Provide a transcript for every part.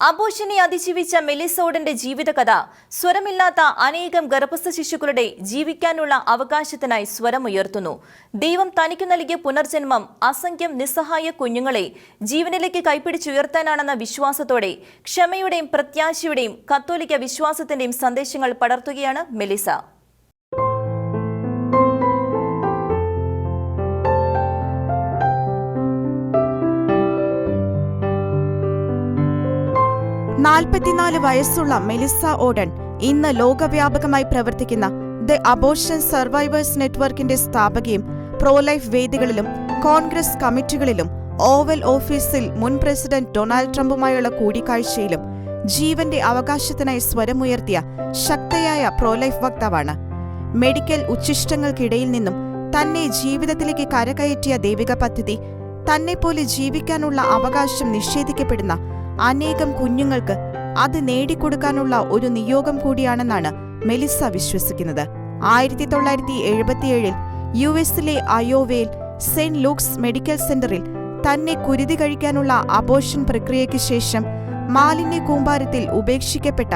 അബോഷനെ അതിജീവിച്ച മെലിസോഡന്റെ ജീവിതകഥ സ്വരമില്ലാത്ത അനേകം ഗർഭസ്ഥ ശിശുക്കളുടെ ജീവിക്കാനുള്ള അവകാശത്തിനായി സ്വരമുയർത്തുന്നു ദൈവം തനിക്ക് നൽകിയ പുനർജന്മം അസംഖ്യം നിസ്സഹായ കുഞ്ഞുങ്ങളെ ജീവനിലേക്ക് കൈപ്പിടിച്ചുയർത്താനാണെന്ന വിശ്വാസത്തോടെ ക്ഷമയുടെയും പ്രത്യാശയുടെയും കത്തോലിക്ക വിശ്വാസത്തിന്റെയും സന്ദേശങ്ങൾ പടർത്തുകയാണ് മെലിസ. നാൽപ്പത്തിനാല് വയസ്സുള്ള മെലിസ ഓഡൻ ഇന്ന് ലോകവ്യാപകമായി പ്രവർത്തിക്കുന്ന ദ അബോഷൻ സർവൈവേഴ്സ് നെറ്റ്വർക്കിന്റെ സ്ഥാപകയും പ്രോലൈഫ് വേദികളിലും കോൺഗ്രസ് കമ്മിറ്റികളിലും ഓവൽ ഓഫീസിൽ മുൻ പ്രസിഡന്റ് ഡൊണാൾഡ് ട്രംപുമായുള്ള കൂടിക്കാഴ്ചയിലും ജീവന്റെ അവകാശത്തിനായി സ്വരമുയർത്തിയ ശക്തയായ പ്രോലൈഫ് വക്താവാണ്. മെഡിക്കൽ ഉച്ഛിഷ്ടങ്ങൾക്കിടയിൽ നിന്നും തന്നെ ജീവിതത്തിലേക്ക് കരകയറ്റിയ ദൈവിക പദ്ധതി തന്നെപ്പോലെ ജീവിക്കാനുള്ള അവകാശം നിഷേധിക്കപ്പെടുന്ന അനേകം കുഞ്ഞുങ്ങൾക്ക് അത് നേടിക്കൊടുക്കാനുള്ള ഒരു നിയോഗം കൂടിയാണെന്നാണ് മെലിസ വിശ്വസിക്കുന്നത്. ആയിരത്തി തൊള്ളായിരത്തി എഴുപത്തിയേഴിൽ യു എസിലെ അയോവയിൽ സെന്റ് ലൂക്സ് മെഡിക്കൽ സെന്ററിൽ തന്നെ കുരുതി കഴിക്കാനുള്ള അബോഷൻ പ്രക്രിയയ്ക്ക് ശേഷം മാലിന്യ കൂമ്പാരത്തിൽ ഉപേക്ഷിക്കപ്പെട്ട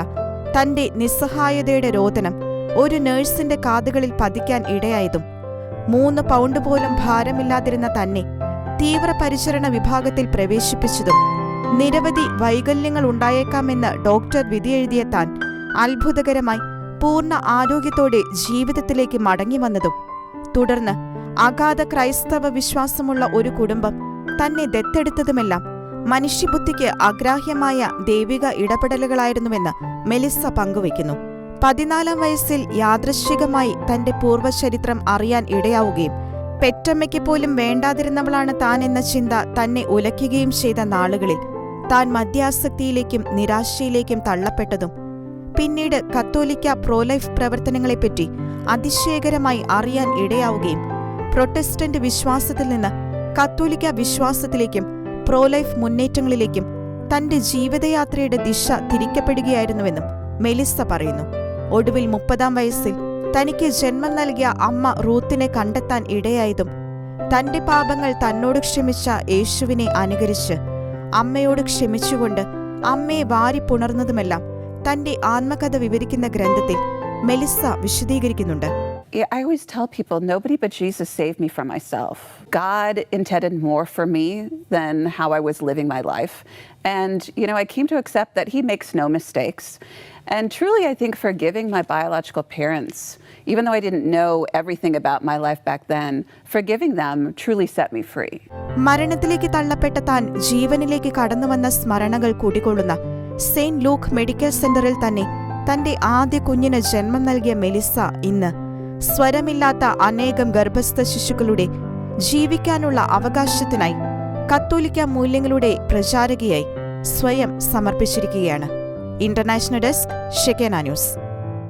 തന്റെ നിസ്സഹായതയുടെ രോദനം ഒരു നഴ്സിന്റെ കാതുകളിൽ പതിക്കാൻ ഇടയായതും മൂന്ന് പൗണ്ട് പോലും ഭാരമില്ലാതിരുന്ന തന്നെ തീവ്രപരിചരണ വിഭാഗത്തിൽ പ്രവേശിപ്പിച്ചതും നിരവധി വൈകല്യങ്ങൾ ഉണ്ടായേക്കാമെന്ന് ഡോക്ടർ വിധിയെഴുതിയ താൻ അത്ഭുതകരമായി പൂർണ ആരോഗ്യത്തോടെ ജീവിതത്തിലേക്ക് മടങ്ങി വന്നതും. തുടർന്ന് അഗാധ ക്രൈസ്തവ വിശ്വാസമുള്ള ഒരു കുടുംബം തന്നെ ദത്തെടുത്തതുമെല്ലാം മനുഷ്യബുദ്ധിക്ക് അഗ്രാഹ്യമായ ദൈവിക ഇടപെടലുകളായിരുന്നുവെന്ന് മെലിസ പങ്കുവയ്ക്കുന്നു. പതിനാലാം വയസ്സിൽ യാദൃശ്ചികമായി തന്റെ പൂർവചരിത്രം അറിയാൻ ഇടയാവുകയും പെറ്റമ്മയ്ക്ക് പോലും വേണ്ടാതിരുന്നവളാണ് താൻ എന്ന ചിന്ത തന്നെ ഉലയ്ക്കുകയും ചെയ്ത നാളുകളിൽ താൻ മദ്യാസക്തിയിലേക്കും നിരാശയിലേക്കും തള്ളപ്പെട്ടതും. പിന്നീട് കത്തോലിക്ക പ്രോലൈഫ് പ്രവർത്തനങ്ങളെപ്പറ്റി അതിശയകരമായി അറിയാൻ ഇടയാവുകയും പ്രൊട്ടസ്റ്റന്റ് വിശ്വാസത്തിൽ നിന്ന് കത്തോലിക്ക വിശ്വാസത്തിലേക്കും പ്രോലൈഫ് മുന്നേറ്റങ്ങളിലേക്കും തന്റെ ജീവിതയാത്രയുടെ ദിശ തിരിക്കപ്പെടുകയായിരുന്നുവെന്നും മെലിസ പറയുന്നു. ഒടുവിൽ മുപ്പതാം വയസ്സിൽ തനിക്ക് ജന്മം നൽകിയ അമ്മ റൂത്തിനെ കണ്ടെത്താൻ ഇടയായതും തന്റെ പാപങ്ങൾ തന്നോട് ക്ഷമിച്ച യേശുവിനെ അനുകരിച്ച് അമ്മയോട് ക്ഷമിച്ചുകൊണ്ട് അമ്മയെ വാരിപ്പുണർന്നതുമെല്ലാം തന്റെ ആത്മകഥ വിവരിക്കുന്ന ഗ്രന്ഥത്തിൽ മെലിസ വിശദീകരിക്കുന്നുണ്ട്. I always tell people nobody but Jesus saved me from myself. God intended more for me than how I was living my life. And, you know, I came to accept that He makes no mistakes. And truly, I think forgiving my biological parents, even though I didn't know everything about my life back then, forgiving them truly set me free. മരണത്തിലേക്ക് തള്ളപ്പെട്ട താൻ ജീവനിലേക്ക് കടന്നുവന്ന സ്മരണകൾ കൂടിക്കൊള്ളുന്ന Saint Luke medical സെന്ററിൽ തന്നെ തന്റെ ആദ്യ കുഞ്ഞിന് ജന്മം നൽകിയ മെലിസ ഇന്ന് സ്വരമില്ലാത്ത അനേകം ഗർഭസ്ഥ ശിശുക്കളുടെ ജീവിക്കാനുള്ള അവകാശത്തിനായി കത്തോലിക്ക മൂല്യങ്ങളുടെ പ്രചാരകയായി സ്വയം സമർപ്പിച്ചിരിക്കുകയാണ്. International desk Shekinah news.